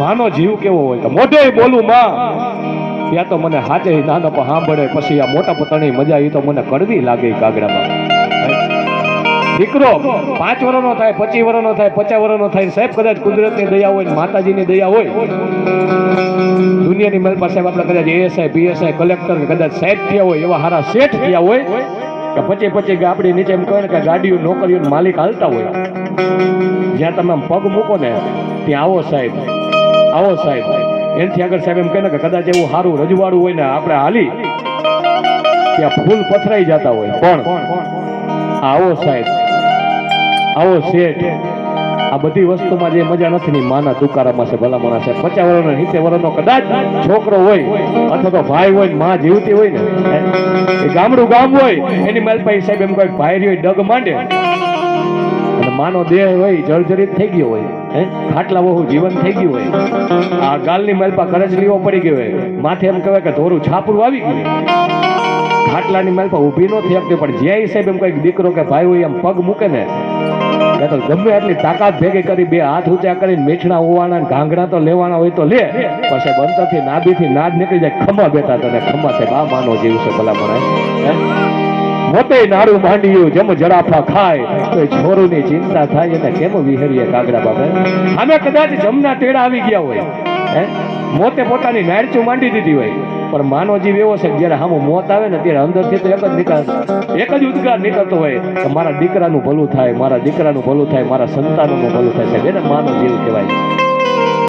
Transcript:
માનો જીવ કેવો હોય તો મોઢે બોલું માં. ત્યાં તો મને હાચે નાનો પણ સાંભળે, પછી આ મોટા પોતાની મજા એ તો મને કડવી લાગે કાગડામાં દીકરો, પાંચ વર્ષનો થાય, પચીસ વર્ષનો થાય, પચાસ વર્ષનો થાય, સાહેબ કદાચ કુદરતની દયા હોય માતાજીની દયા હોય. દુનિયાની મેલ પાસે આપણે કદાચ એએસઆઈ પીએસઆઈ કલેક્ટર કદાચ સાહેબ થયા હોય, એવા સારા શેઠ થયા હોય, કે પછી પછી આપણી નીચે એમ કહે ને કે ગાડીઓ નોકરીઓ માલિક હાલતા હોય. જ્યાં તમે પગ મૂકો ને, ત્યાં આવો સાહેબ. આવો સાહેબ. એનથી આગળ સાહેબ એમ કહે ને કે કદાચ એવું સારું રજવાડું હોય ને આપણે હાલી, ત્યાં ફૂલ પથરાઈ જતા હોય. પણ આવો સાહેબ. આવો શેઠ. આ બધી વસ્તુમાં જે મજા નથી ની માના તુકારામાં છે, ભલા માણસ છે. પચાસ વર્ષનો સિત્તેર વર્ષનો કદાચ છોકરો હોય અથવા તો ભાઈ હોયમાં જીવતી હોય ને એ ગામડું ગામ હોય, એની મેલ પાસે સાહેબ એમ કોઈ ભાઈ હોય, ડગ માંડે. અને માનો દેહ હોય, જર્જરિત થઈ ગયો હોય. હે? ખાટલા બહુ જીવન થઈ ગયું હોય. આ ગાલની મેલ પર કરજ લીવો પડી ગયો હોય. માથે એમ કહેવાય કે ધોરું છાપરું આવી ગયું ખાટલાની મેલ પર ઊભી ન થઈ પણ જ્યાં સાહેબ એમ કંઈક દીકરો કે ભાઈ હોય, એમ પગ મૂકે ને તો ગમે એટલી તાકાત ભેગી કરી, બે હાથ ઊંચા કરીને મીઠણા હોવાના ઘાંઘરા તો લેવાના હોય તો લે. પણ સાહેબ અંતરથી નાભીથી નાદ નીકળી જાય, ખમા બેઠા તને, ખમા સાહેબ, આ માનો જીવ છે ભલા મને? મોતે નારું માંડ્યું, જેમ જડાફા ખાય. તો છોરુની ચિંતા થાય એને કેમ વિહરીએ કાગડા બાબા? અમે કદાચ જમના ટેડા આવી ગયા હોય, હે? મોતે પોતાની નારચું માંડી દીધી હોય. પણ માનો જીવ એવો છે જ્યારે સામું મોત આવે ને ત્યારે અંદરથી તો એક જ નિકાલ, એક જ ઉદ્ગાર નીકળતો હોય કે મારા દીકરાનું ભલું થાય, મારા દીકરાનું ભલું થાય, મારા સંતાનોનું ભલું થાય. છે એને માનો જીવ કહેવાય.